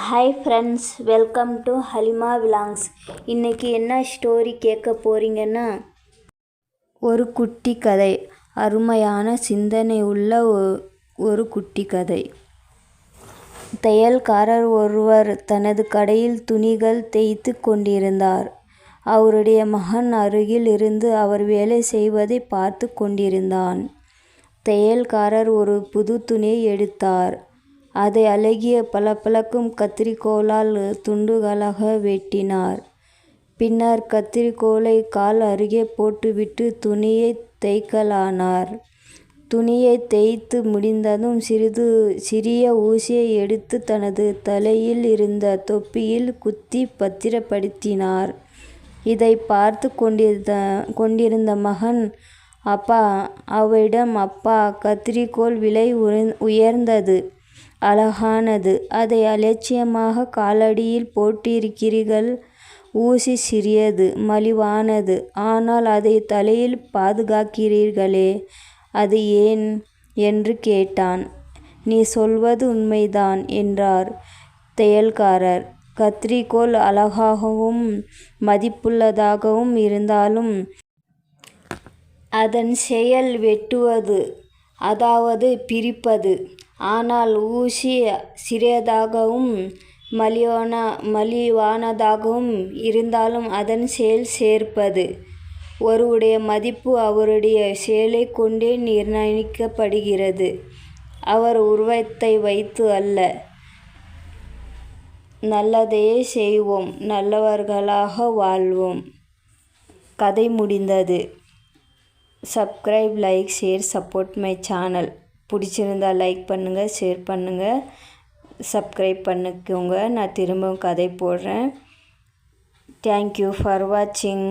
Hi friends welcome to Halima vlogs இன்றைக்கி என்ன story கேட்க போகிறீங்கன்னா ஒரு குட்டி கதை. அருமையான சிந்தனை உள்ள ஒ- ஒரு குட்டி கதை. தையல்காரர் ஒருவர் தனது கடையில் துணிகள் தேய்த்து கொண்டிருந்தார். அவருடைய மகன் அருகில் இருந்து அவர் வேலை செய்வதை பார்த்து கொண்டிருந்தான். தையல்காரர் ஒரு புது துணியை எடுத்தார். அதை அழகிய பளபளக்கும் கத்தரிக்கோலால் துண்டுகளாக வெட்டினார். பின்னர் கத்தரிக்கோலை கால் அருகே போட்டுவிட்டு துணியை தைக்கலானார் துணியை தேய்த்து முடிந்ததும் சிறிது சிறிய ஊசியை எடுத்து தனது தலையில் இருந்த தொப்பியில் குத்தி பத்திரப்படுத்தினார். இதை பார்த்து கொண்டிருந்த கொண்டிருந்த மகன் அப்பா அவரிடம் அப்பா கத்தரிக்கோல் விலை உயர்ந்தது. அழகானது. அதை அலட்சியமாக காலடியில் போட்டிருக்கிறீர்கள். ஊசி சிறியது மலிவானது. ஆனால் அதை தலையில் பாதுகாக்கிறீர்களே அது ஏன்? என்று கேட்டான். நீ சொல்வது உண்மைதான் என்றார் தையல்காரர். கத்தரிக்கோல் அழகாகவும் மதிப்புள்ளதாகவும் இருந்தாலும் அதன் செயல் வெட்டுவது அதாவது பிரிப்பது. ஆனால் ஊசி சிறியதாகவும் மலிவான மலிவானதாகவும் இருந்தாலும் அதன் செயல் சேர்ப்பது. ஒருவருடைய மதிப்பு அவருடைய செயலை கொண்டே நிர்ணயிக்கப்படுகிறது. அவர் உருவத்தை வைத்து அல்ல. நல்லதையே செய்வோம். நல்லவர்களாக வாழ்வோம். கதை முடிந்தது. Subscribe like share support my channel பிடிச்சிருந்தா லைக் பண்ணுங்கள் ஷேர் பண்ணுங்கள் சப்ஸ்கிரைப் பண்ணிக்கோங்க. நான் திரும்பவும் கதை போடுறேன். தேங்க்யூ ஃபார் வாட்சிங்